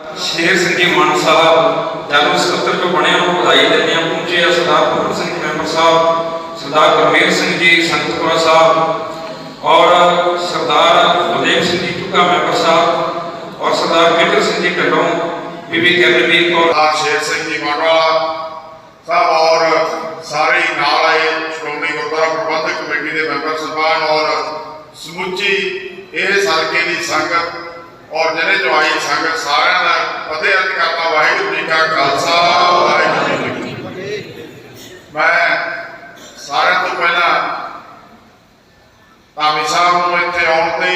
ਸ਼ੇਰ ਸਿੰਘ ਜੀ ਮਾਨ ਸਾਹਿਬ general ਸਕੱਤਰ ਜੋ ਬਣੇ ਨੂੰ ਵਧਾਈ ਦਿੰਦੇ ਹਾਂ, ਪਹੁੰਚੇ ਆ ਸਰਦਾਰ ਪੂਰਨ ਸਿੰਘ ਜੀ, ਮੈਂਬਰ ਸਾਹਿਬ, ਸਰਦਾਰ ਗੁਰਮੇਲ ਸਿੰਘ ਜੀ ਸੰਗਤਪੁਰਾ ਸਾਹਿਬ ਔਰ ਸਰਦਾਰ ਬਲਦੇਵ ਸਿੰਘ ਜੀ ਟੁੱਕਾ ਮੈਂਬਰ ਸਾਹਿਬ ਔਰ ਸਰਦਾਰ ਮੇਜਰ ਸਿੰਘ ਜੀ ਢੱਲੋਂ ਬੀਬੀ ਕੈਮਰਵੀਰ ਕੌਰ। ਸਰਦਾਰ ਸ਼ੇਰ ਸਿੰਘ ਜੀ ਮਾਨਵਾਲਾ ਸਾਹਿਬ ਔਰ ਸਾਰੇ ਨਾਲ ਆਏ, ਸ਼੍ਰੋਮਣੀ ਗੁਰਦੁਆਰਾ ਪ੍ਰਬੰਧਕ ਕਮੇਟੀ ਦੇ ਮੈਂਬਰ ਸਭਾਨ ਔਰ ਸਮੁੱਚੀ ਇਹ ਹਲਕੇ ਦੀ ਸੰਗਤ ਔਰ ਜਿਹਨੇ ਜਵਾਈ ਆਈ ਸੰਗਤ ਸਾਰਿਆਂ ਦਾ ਫਤਿਹ ਅਰਜ਼ ਕਰਦਾ, ਵਾਹਿਗੁਰੂ ਜੀ ਕਾ ਖਾਲਸਾ, ਵਾਹਿਗੁਰੂ ਜੀ ਕੀ ਫਤਿਹ। ਮੈਂ ਸਾਰਿਆਂ ਤੋਂ ਪਹਿਲਾਂ ਧਾਮੀ ਸਾਹਿਬ ਨੂੰ ਇੱਥੇ ਆਉਣ ਤੇ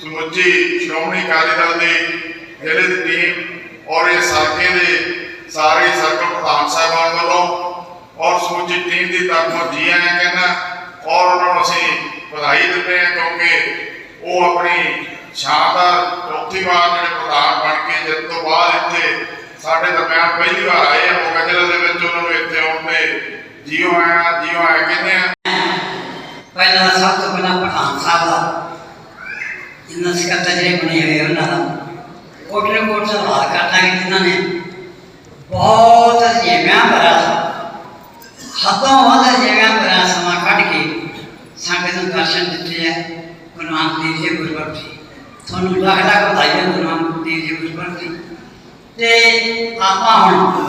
ਸਮੁੱਚੀ ਸ਼੍ਰੋਮਣੀ ਅਕਾਲੀ ਦਲ ਦੀ ਜ਼ਿਲ੍ਹੇ ਦੀ ਟੀਮ ਔਰ ਇਹ ਸਾਕੇ ਦੇ ਸਾਰੇ ਸਰਕਲ ਪ੍ਰਧਾਨ ਸਾਹਿਬਾਨ ਵੱਲੋਂ ਔਰ ਸਮੁੱਚੀ ਟੀਮ ਦੀ ਤਰਫੋਂ ਜੀ ਆਇਆਂ ਕਹਿੰਦਾ ਔਰ ਉਹਨਾਂ ਨੂੰ ਅਸੀਂ ਵਧਾਈ ਦਿੰਦੇ ਹਾਂ ਕਿਉਂਕਿ ਉਹ ਆਪਣੀ ਸ਼ਾਨਦਾਰ ਚੌਥੀ ਵਾਰ ਜਿਹੜੇ ਪ੍ਰਧਾਨ ਬਣ ਕੇ ਜਿੱਤ ਤੋਂ ਬਾਅਦ ਇੱਥੇ ਸਾਡੇ ਦਰਮਿਆਨ ਪਹਿਲੀ ਵਾਰ ਆਏ ਆ, ਉਹ ਦੇ ਵਿੱਚ ਉਹਨਾਂ ਨੂੰ ਇੱਥੇ ਆਉਣ ਤੇ ਜੀਓ ਆਇਆ ਜੀਓ ਆਇਆ ਕਹਿੰਦੇ ਆ। ਪਹਿਲਾਂ ਸਭ ਤੋਂ ਪਹਿਲਾਂ ਪਠਾਨ ਸਾਹਿਬ ਦਾ ਜਿਨ੍ਹਾਂ ਸਕੱਤਰ ਜਿਹੜੇ ਬਣੇ ਹੋਏ ਉਹਨਾਂ ਦਾ, ਕੋਟਲੇ ਕੋਟ ਸਵਾਲ ਕਰਦਾ ਕਿ ਜਿਨ੍ਹਾਂ ਨੇ ਬਹੁਤ ਜਿਵੇਂ ਭਰਾ ਹੱਦੋਂ ਵੱਧ ਜਿਵੇਂ ਭਰਾ ਸਮਾਂ ਕੱਢ ਕੇ ਸੰਗਤ ਨੂੰ ਦਰਸ਼ਨ ਦਿੱਤੇ ਹੈ ਗੁਰੂ ਨਾਨਕ ਦੇਵ ਜੀ ਗੁਰਪੁਰਬ ਤੁਹਾਨੂੰ ਲੱਖ ਲੱਖ ਵਧਾਈਆਂ ਗੁਰੂ ਨਾਨਕ ਦੇਵ ਜੀ ਗੁਰਪੁਰਬ ਦੀ ਤੇ ਆਪਾਂ ਹੁਣ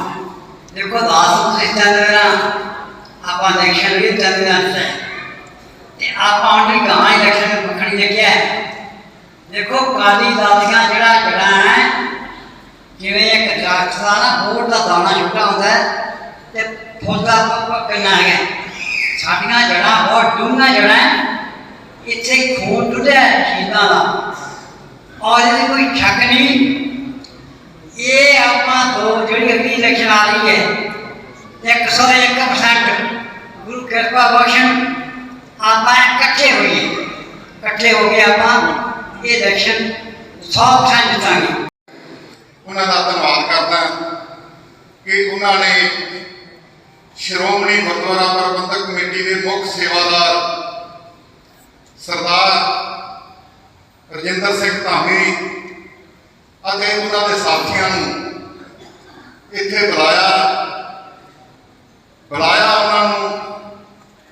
ਦੇਖੋ ਦਾਸ ਸਿੱਧਾਂ ਦੇ ਨਾਲ ਆਪਾਂ ਦੇਖਣ ਵੀ ਤੰਦਰਾਂ ਹੈ ਤੇ ਆਪਾਂ ਉਹਦੀ ਗਾਂ ਇਲੈਕਸ਼ਨ ਮੱਖਣੀ ਦੇਖਿਆ ਹੈ। ਦੇਖੋ ਕਾਲੀ ਦਾਦੀਆਂ ਜਿਹੜਾ ਜੜਾ ਹੈ, ਜਿਵੇਂ ਇੱਕ ਦਰਖਤ ਦਾ ਨਾ ਬੋੜ ਦਾ ਦਾਣਾ ਛੋਟਾ ਹੁੰਦਾ ਹੈ, ਤੇ ਫੁੱਲ ਦਾ ਕਿੰਨਾ ਹੈ ਸਾਡੀਆਂ ਜੜਾਂ ਬਹੁਤ ਡੂੰਘਾ ਜੜਾਂ ਹੈ, ਇੱਥੇ ਖੂਨ ਟੁੱਟਿਆ ਹੈ ਸ਼ਹੀਦਾਂ ਦਾ। ਔਰ ਇਹਦੀ ਕੋਈ ਸ਼ੱਕ ਨਹੀਂ ਇਹ ਆਪਾਂ ਦੋ ਜਿਹੜੀ ਅਗਲੀ ਇਲੈਕਸ਼ਨ ਆ ਰਹੀ ਹੈ 101% ਗੁਰੂ ਕਿਰਪਾ ਬਖਸ਼ਣ ਆਪਾਂ ਇਕੱਠੇ ਹੋਈਏ ਇਕੱਠੇ ਹੋ ਕੇ ਆਪਾਂ ਇਹ ਇਲੈਕਸ਼ਨ 100% ਜਿੱਤਾਂਗੇ ਉਹਨਾਂ ਦਾ ਧੰਨਵਾਦ ਕਰਦਾ ਕਿ ਉਹਨਾਂ ਨੇ ਸ਼੍ਰੋਮਣੀ ਗੁਰਦੁਆਰਾ ਪ੍ਰਬੰਧਕ ਕਮੇਟੀ ਦੇ ਮੁੱਖ ਸੇਵਾਦਾਰ ਸਰਦਾਰ ਰਜਿੰਦਰ ਸਿੰਘ ਧਾਮੀ ਅਤੇ ਉਹਨਾਂ ਦੇ ਸਾਥੀਆਂ ਨੂੰ ਇੱਥੇ ਬੁਲਾਇਆ। ਬੁਲਾਇਆ ਉਹਨਾਂ ਨੂੰ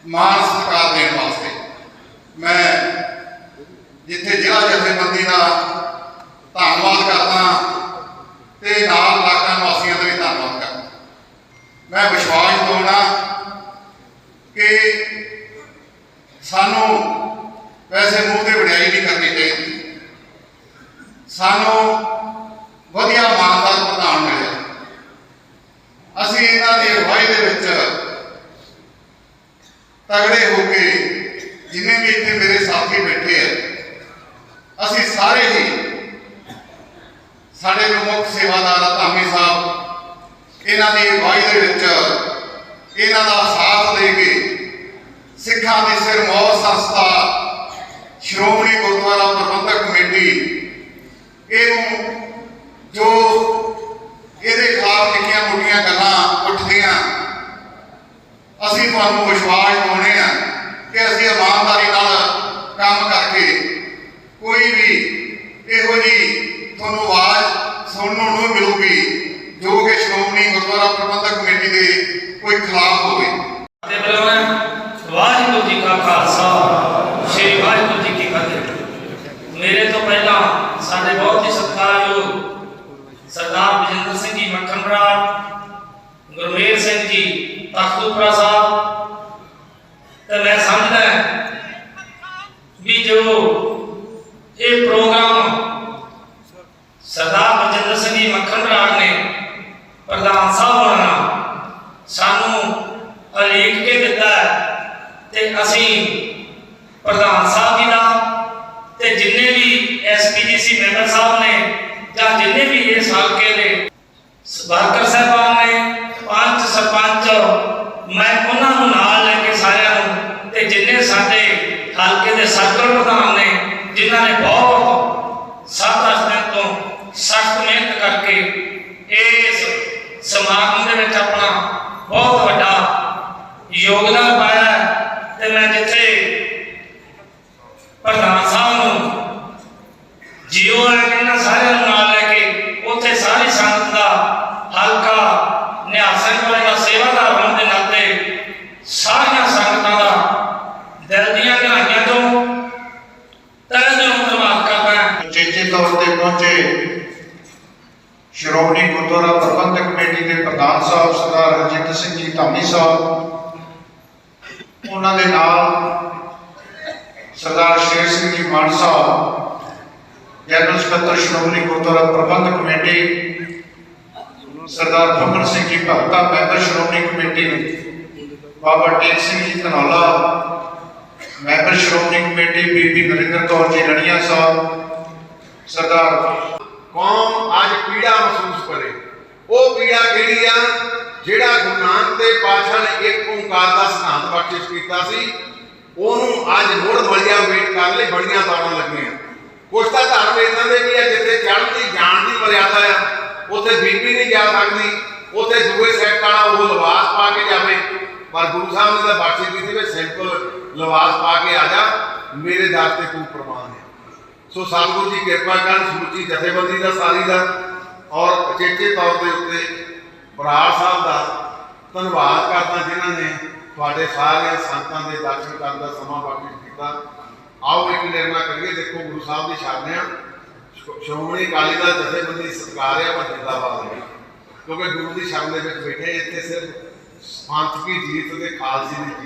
ਮਾਨ ਸਤਿਕਾਰ ਦੇਣ ਵਾਸਤੇ। ਮੈਂ ਜਿੱਥੇ ਜ਼ਿਲ੍ਹਾ ਜਥੇਬੰਦੀ ਦਾ ਧੰਨਵਾਦ ਕਰਦਾ ਤੇ ਨਾਲ ਇਲਾਕਾ ਵਾਸੀਆਂ ਦਾ ਵੀ ਧੰਨਵਾਦ ਕਰਦਾ ਮੈਂ ਵਿਸ਼ਵਾਸ ਦਿਵਾਉਣਾ ਕਿ ਸਾਨੂੰ ਵੈਸੇ ਮੂੰਹ ਤੇ ਵਡਿਆਈ ਨਹੀਂ ਕਰਨੀ ਚਾਹੀਦੀ। ਸਾਨੂੰ ਵਧੀਆ ਇਮਾਨਦਾਰ ਪ੍ਰਧਾਨ ਮਿਲਿਆ। ਅਸੀਂ ਇਹਨਾਂ ਦੀ ਅਗਵਾਈ ਦੇ ਵਿੱਚ ਤਗੜੇ ਹੋ ਕੇ ਜਿੰਨੇ ਵੀ ਇੱਥੇ ਮੇਰੇ ਸਾਥੀ ਬੈਠੇ ਆ, ਅਸੀਂ ਸਾਰੇ ਹੀ ਸਾਡੇ ਪ੍ਰਮੁੱਖ ਸੇਵਾਦਾਰ ਧਾਮੀ ਸਾਹਿਬ, ਇਹਨਾਂ ਦੀ ਅਗਵਾਈ ਦੇ ਵਿੱਚ ਇਹਨਾਂ ਦਾ ਸਾਥ ਦੇ ਕੇ ਸਿੱਖਾਂ ਦੀ ਸਿਰਮੌਰ ਸੰਸਥਾ ਸ਼੍ਰੋਮਣੀ ਗੁਰਦੁਆਰਾ ਪ੍ਰਬੰਧਕ ਕਮੇਟੀ ਇਹਨੂੰ ਜੋ ਇਹਦੇ ਖਿਲਾਫ ਨਿੱਕੀਆਂ ਮੋਟੀਆਂ ਗੱਲਾਂ ਉੱਠਦੀਆਂ, ਅਸੀਂ ਤੁਹਾਨੂੰ ਵਿਸ਼ਵਾਸ ਦਿਵਾਉਣੇ ਆ ਕਿ ਅਸੀਂ ਇਮਾਨਦਾਰੀ ਨਾਲ ਕੰਮ ਕਰਕੇ ਕੋਈ ਵੀ ਇਹੋ ਜੀ ਤੁਹਾਨੂੰ ਆਵਾਜ਼ ਸੁਣਨ ਨੂੰ ਮਿਲੂਗੀ ਜੋ ਕਿ ਸ਼੍ਰੋਮਣੀ ਗੁਰਦੁਆਰਾ ਪ੍ਰਬੰਧਕ ਕਮੇਟੀ ਦੇ ਕੋਈ ਖਿਲਾਫ ਹੋਵੇ ਤੇ ਬੁਲਾਉਣਾ ਵਾਹਿਗੁਰੂ ਜੀ ਕਾ ਖਾਲਸਾ ਸ੍ਰੀ ਵਾਹਿਗੁਰੂ ਜੀ ਕੀ ਫਤਿਹ ਮੇਰੇ ਤੋਂ ਪਹਿਲਾਂ ਸਾਡੇ ਬਹੁਤ ਹੀ ਸਤਿਕਾਰਯੋਗ ਸਰਦਾਰ ਬਜਿੰਦਰ ਸਿੰਘ ਜੀ ਮੱਖਣ ਬਰਾੜ ਗੁਰਮੇਲ ਸਿੰਘ ਜੀ ਤਖਤੂਪੁਰਾ ਸਾਹਿਬ ਤੇ ਮੈਂ ਸਮਝਦਾ ਵੀ ਜੋ ਇਹ ਪ੍ਰੋਗਰਾਮ ਸਰਦਾਰ ਬਜਿੰਦਰ ਸਿੰਘ ਜੀ ਮੱਖਣ ਬਰਾੜ ਨੇ ਪ੍ਰਧਾਨ ਸਾਹਿਬ ਹੋਣਾ ਨਾਲ ਸਾਨੂੰ ਅਲੀਕ ਕੇ ਦਿੱਤਾ ਹੈ। ਤੇ ਅਸੀਂ ਪ੍ਰਧਾਨ ਸਾਹਿਬ ਜੀ ਦਾ ਤੇ ਜਿੰਨੇ ਵੀ ਐਸਪੀਜੀਸੀ ਮੈਂਬਰ ਸਾਹਿਬ ਨੇ ਜਾਂ ਜਿੰਨੇ ਵੀ ਇਸ ਹਲਕੇ ਦੇ ਵਰਕਰ ਸਾਹਿਬ ਜਦੋਂ ਮੈਂ ਕਹਿੰਦਾ ਸਾਰਿਆਂ ਨੂੰ ਨਾਲ ਲੈ ਕੇ ਉੱਥੇ ਸਾਰੀ ਸੰਗਤ ਦਾ ਹਲਕਾ ਨਿਹਾਸਨ ਵਾਲੇ ਦਾ ਸੇਵਾਦਾਰ ਹੋਣ ਦੇ ਨਾਤੇ ਸਾਰੀਆਂ ਸੰਗਤਾਂ ਦਾ ਦਿਲ ਦੀਆਂ ਗਹਿਰਾਈਆਂ ਤੋਂ ਤਹਿ ਦਿਲੋਂ ਧੰਨਵਾਦ ਕਰਦਾ ਚੇਚੇ ਤੌਰ ਤੇ ਪਹੁੰਚੇ ਸ਼੍ਰੋਮਣੀ ਗੁਰਦੁਆਰਾ ਪ੍ਰਬੰਧਕ ਕਮੇਟੀ ਦੇ ਪ੍ਰਧਾਨ ਸਾਹਿਬ ਸਰਦਾਰ ਹਰਜਿੰਦਰ ਸਿੰਘ ਜੀ ਧਾਮੀ ਸਾਹਿਬ, ਉਹਨਾਂ ਦੇ ਨਾਲ ਸਰਦਾਰ ਸ਼ੇਰ ਸਿੰਘ ਜੀ ਮਾਨ ਸਾਹਿਬ ਜਨਰਲ ਸਕੱਤਰ Shiromani Gurdwara Parbandhak committee, Sardar Fakar Singh ji Bhagta member Shiromani committee, Baba Tek Singh ji Dhanaula, member Shiromani committee ਬੀਬੀ ਨਰਿੰਦਰ ਕੌਰ ਜੀ ਰਣੀਆ ਸਾਹਿਬ, ਸਰਦਾਰ ਕੌਮ ਅੱਜ ਪੀੜਾ ਮਹਿਸੂਸ ਕਰੇ। ਉਹ ਪੀੜਾ ਕਿਹੜੀ ਆ, ਜਿਹੜਾ ਗੁਰੂ ਨਾਨਕ ਦੇਵ ਪਾਤਸ਼ਾਹ ਨੇ ਇੱਕ ਓੰਕਾਰ ਦਾ ਸਿਧਾਂਤ ਬਖਸ਼ਿਸ਼ ਕੀਤਾ ਸੀ, ਉਹਨੂੰ ਅੱਜ ਮੁੜ ਮਲਿਆ ਵੇਟ ਕਰਨ ਲਈ ਬੜੀਆਂ ਦੌੜਾਂ ਲੱਗੀਆਂ। ਕੁਛ ਤਾਂ ਧਰਮ ਇਦਾਂ ਦੇ ਵੀ ਆ ਜਿੱਥੇ ਚੜ੍ਹਨ ਦੀ, ਜਾਣ ਦੀ ਮਰਿਆਦਾ ਆ। ਉੱਥੇ ਬੀਬੀ ਨਹੀਂ ਜਾ ਸਕਦੀ। ਉੱਥੇ ਦੂਏ ਸੈਕਟ ਵਾਲਾ ਉਹ ਲਿਬਾਸ ਪਾ ਕੇ ਜਾਵੇ। ਪਰ ਗੁਰੂ ਸਾਹਿਬ ਨੇ ਤਾਂ ਬਖਸ਼ਿਸ਼ ਕੀਤੀ ਵੀ ਸਿੰਪਲ ਲਿਬਾਸ ਪਾ ਕੇ ਆ ਜਾ। ਮੇਰੇ ਦਰ ਤੇ ਤੂੰ ਪ੍ਰਮਾਨ ਹੈ ਸੋ ਸਤਿਗੁਰੂ ਜੀ ਕਿਰਪਾ ਕਰਨ ਸਮੁੱਚੀ ਜਥੇਬੰਦੀ ਦਾ, ਸਾਰੀ ਦਾ। ਔਰ ਅਚੇਚੇ ਤੌਰ ਦੇ ਉੱਤੇ ਬਰਾੜ ਸਾਹਿਬ ਦਾ ਧੰਨਵਾਦ ਕਰਦਾ ਜਿਨ੍ਹਾਂ ਨੇ ਤੁਹਾਡੇ ਸਾਰੇ ਸੰਤਾਂ ਦੇ ਦਰਸ਼ਨ ਕਰਨ ਦਾ ਸਮਾਂ ਬਖਸ਼ਿਸ਼ ਕੀਤਾ। ਆਓ ਇੱਕ ਨਿਰਣਾ ਕਰੀਏ, ਦੇਖੋ ਗੁਰੂ ਸਾਹਿਬ ਦੀ ਸ਼ਰਨ ਆ। ਸ਼੍ਰੋਮਣੀ ਅਕਾਲੀ ਦਲ ਜਥੇਬੰਦੀ ਸਰਕਾਰ ਆ, ਪਰ ਜਿੰਦਾਬਾਦ ਹੈ ਕਿਉਂਕਿ ਗੁਰੂ ਦੀ ਸ਼ਰਨ ਦੇ ਵਿੱਚ ਬੈਠੇ ਇੱਥੇ ਸਿਰਫ ਪੰਥ ਜੀਤ ਤੇ ਖਾਲਸੇ ਦੀ ਜੀਤ।